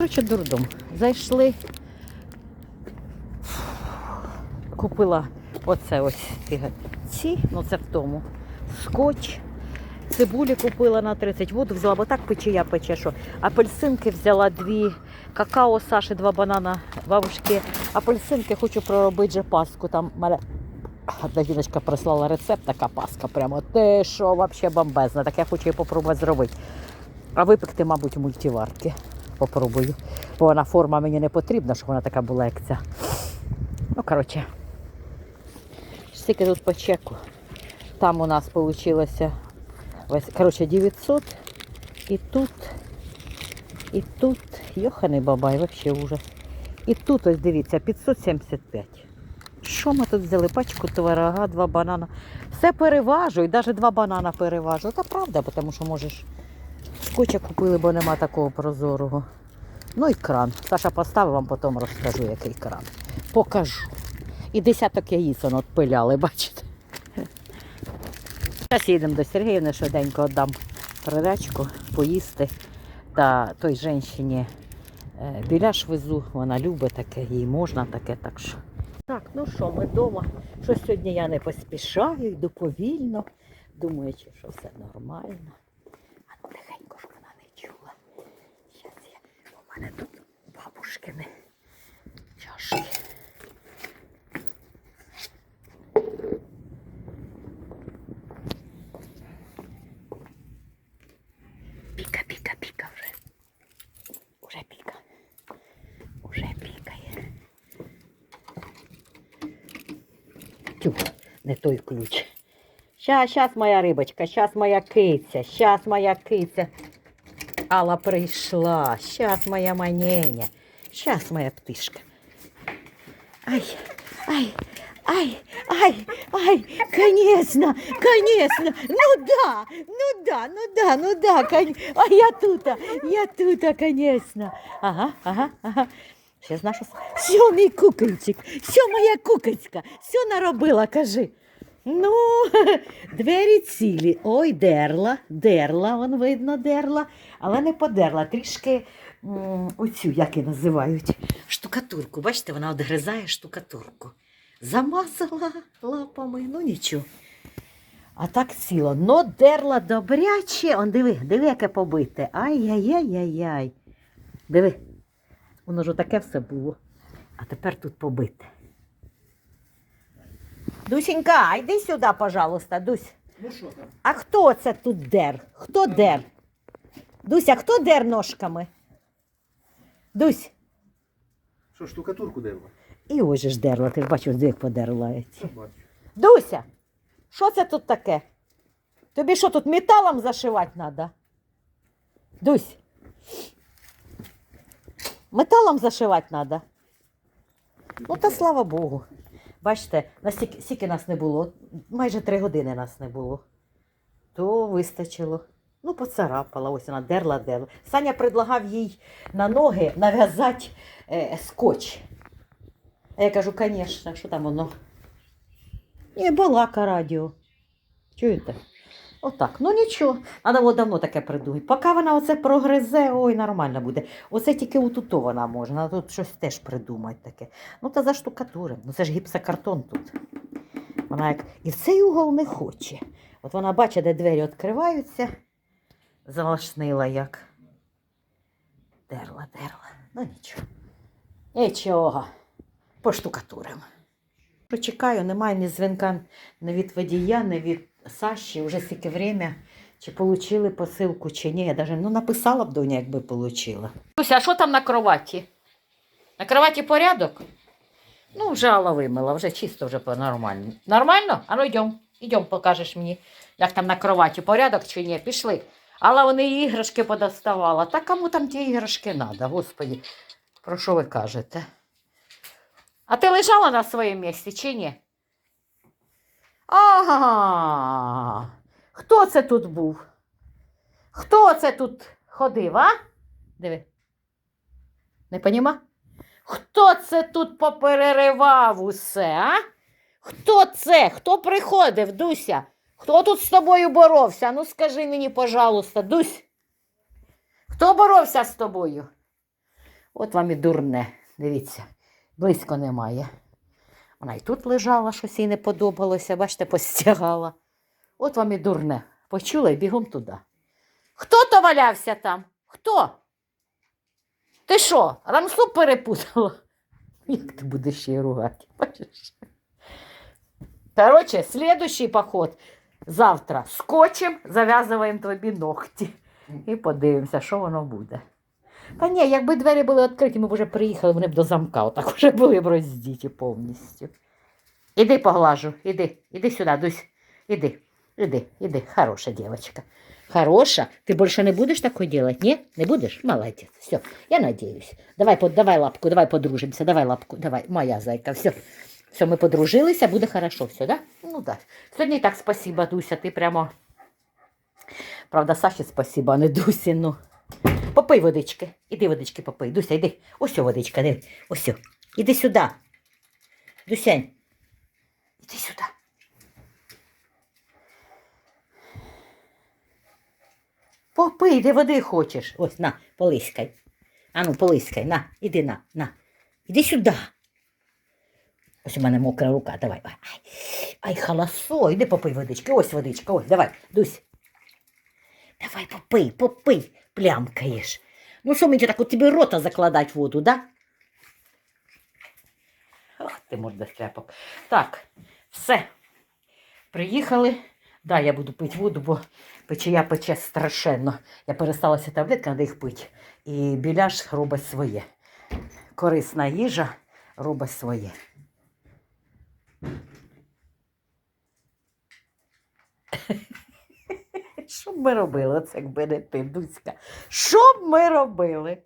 Коротше, дурдом. Зайшли. Купила оце ось ці, ну це в тому. Скотч. Цибулі купила на 30 воду, взяла, бо так печія пече, що апельсинки взяла дві, какао Саші, два банана, бабушки. Апельсинки хочу проробити же паску. Там мене одна прислала рецепт, така паска. Прямо те, що взагалі бомбезна. Так я хочу її попробувати зробити. А випекти, мабуть, мультиварки. Попробую. Бо вона форма мені не потрібна, щоб вона така була, як ця. Ну, коротше, стільки тут по чеку. Там у нас вийшло коротше, 900. І тут, і тут, йоханий бабай, взагалі ужас. І тут, ось дивіться, 575. Що ми тут взяли? Пачку творога, два банана. Все переважу, і навіть два банана переважу. Та правда, тому що можеш. Скотча купили, бо нема такого прозорого. Ну і кран. Саша поставив, вам потім розкажу, який кран. Покажу. І десяток яїць он отпиляли, бачите. Зараз їдемо до Сергіївни, швиденько віддам передачку, поїсти. Та той жінці е, біляш везу, вона любить таке, їй можна таке, так що. Так, ну що, ми вдома. Що сьогодні я не поспішаю, йду повільно, думаючи, що все нормально. А ну тихенько, щоб вона не чула. Зараз я. У мене тут бабушкини чашки. Піка, піка, піка вже. Уже піка. Уже пікає. Тю, не той ключ. Щас, щас моя рибочка, щас моя киця, щас моя киця. Алла прийшла, щас моя маненя, щас моя птишка. Ай, ай, ай, ай, ай, конечно, конечно, ну да, ну да, ну да, ну да, кон... а я тут, я тут, конечно. Ага, ага, ага. Ще наша... Що мій кукольчик, що моя кукольська, що наробила, кажи. Ну, двері цілі. Ой, дерла, дерла, вон видно, дерла, але не подерла. Трішки оцю, як її називають, штукатурку. Бачите, вона одгризає штукатурку. Замазала лапами, ну нічого. А так ціло. Но дерла добряче. Он диви, диви, яке побите. Ай-яй-яй-яй-яй. Диви. Воно ж таке все було. А тепер тут побите. Дусенька, йди сюди, пожалуйста, Дусь. Ну що там? А хто це тут дер? Хто дер? Дуся, хто дер ножками? Дусь. Що, штукатурку дерла? І ось же ж дерла, ти ж бачиш, як подерла. Бачу. Дуся, що це тут таке? Тобі що тут металом зашивати треба? Дусь. Металом зашивати треба. Ну та слава Богу. Бачите, настільки стільки нас не було, майже три години нас не було. То вистачило. Ну, поцарапала, ось вона дерла, дерла. Саня предлагав їй на ноги нав'язати е, скотч. А я кажу, звісно, що там воно? Ні, балака радіо. Чуєте? Отак. Ну нічого, треба було давно таке придумати. Поки вона оце прогризе, ой, нормально буде. Оце тільки отуту вона треба тут щось теж придумати таке. Ну та заштукатурим. Ну це ж гіпсокартон тут. Вона як і в цей угол не хоче. От вона бачить, де двері відкриваються, залашнила як. Дерла, дерла. Ну нічого. Нічого. Поштукатуримо. Почекаю, немає ні дзвінка ні від водія, ні від Саші. Вже стільки время, чи отримали посилку, чи ні. Я даже, ну, написала б доня, якби отримала. Люся, а що там на кроваті? На кроваті порядок? Ну, вже вимила, вже чисто вже нормально. Нормально? А ну йдемо, йдемо, покажеш мені, як там на кроваті порядок чи ні. Пішли. Але вони іграшки подоставала. Та кому там ті іграшки треба, господі? Про що ви кажете? А ти лежала на своєму місці чи ні? Ага. Хто це тут був? Хто це тут ходив, а? Диви. Не поніма? Хто це тут попереривав усе, а? Хто це? Хто приходив, Дуся? Хто тут з тобою боровся? Ну скажи мені, пожалуйста, Дусь. Хто боровся з тобою? От вам і дурне. Дивіться, близько немає. Вона і тут лежала, щось їй не подобалося, бачите, постягала. От вам і дурне. Почула і бігом туди. Хто то валявся там? Хто? Ти що, рамсу перепутала? Як ти будеш її ругати? Бачиш? Короче, следующий поход. Завтра скотчем зав'язуємо тобі ногті. І подивимося, що воно буде. Та ні, якби двері були відкриті, ми б вже приїхали, вони б до замка, отак вже були б роздіті повністю. Іди поглажу, іди, іди сюди, Дусь, іди, іди, іди, хороша дівчинка. Хороша, ти більше не будеш такое делать, ні? Не будеш? Молодець. Все, я надіюсь. Давай, под- давай лапку, давай подружимося, давай лапку, давай, моя зайка, все. Все, ми подружилися, буде хорошо, все, да? Ну так. Сьогодні так спасибо, Дуся, ти прямо. Правда, Саші спасибо, а не Дусі, ну. Попий водички. Іди водички попий. Дуся, йди. Ось водичка, диви. Ось. Іди сюди. Дусянь. Іди сюди. Попий, де води хочеш. Ось, на, полискай. Ану, полискай, на, іди на, на. Іди сюди. Ось у мене мокра рука, давай. Ай, ай халасо, іди попий водички. Ось водичка, ось, давай, Дусь. Давай попий, попий, плямкаєш. Ну що мені так от тобі рота закладати воду, да? Ох, ти морда сляпок. Так, все. Приїхали. Да, я буду пити воду, бо печія пече страшенно. Я пересталася таблетки, треба їх пити. І біляш робить своє. Корисна їжа робить своє. Що б ми робили, оце якби не ти, Дуська? Що б ми робили?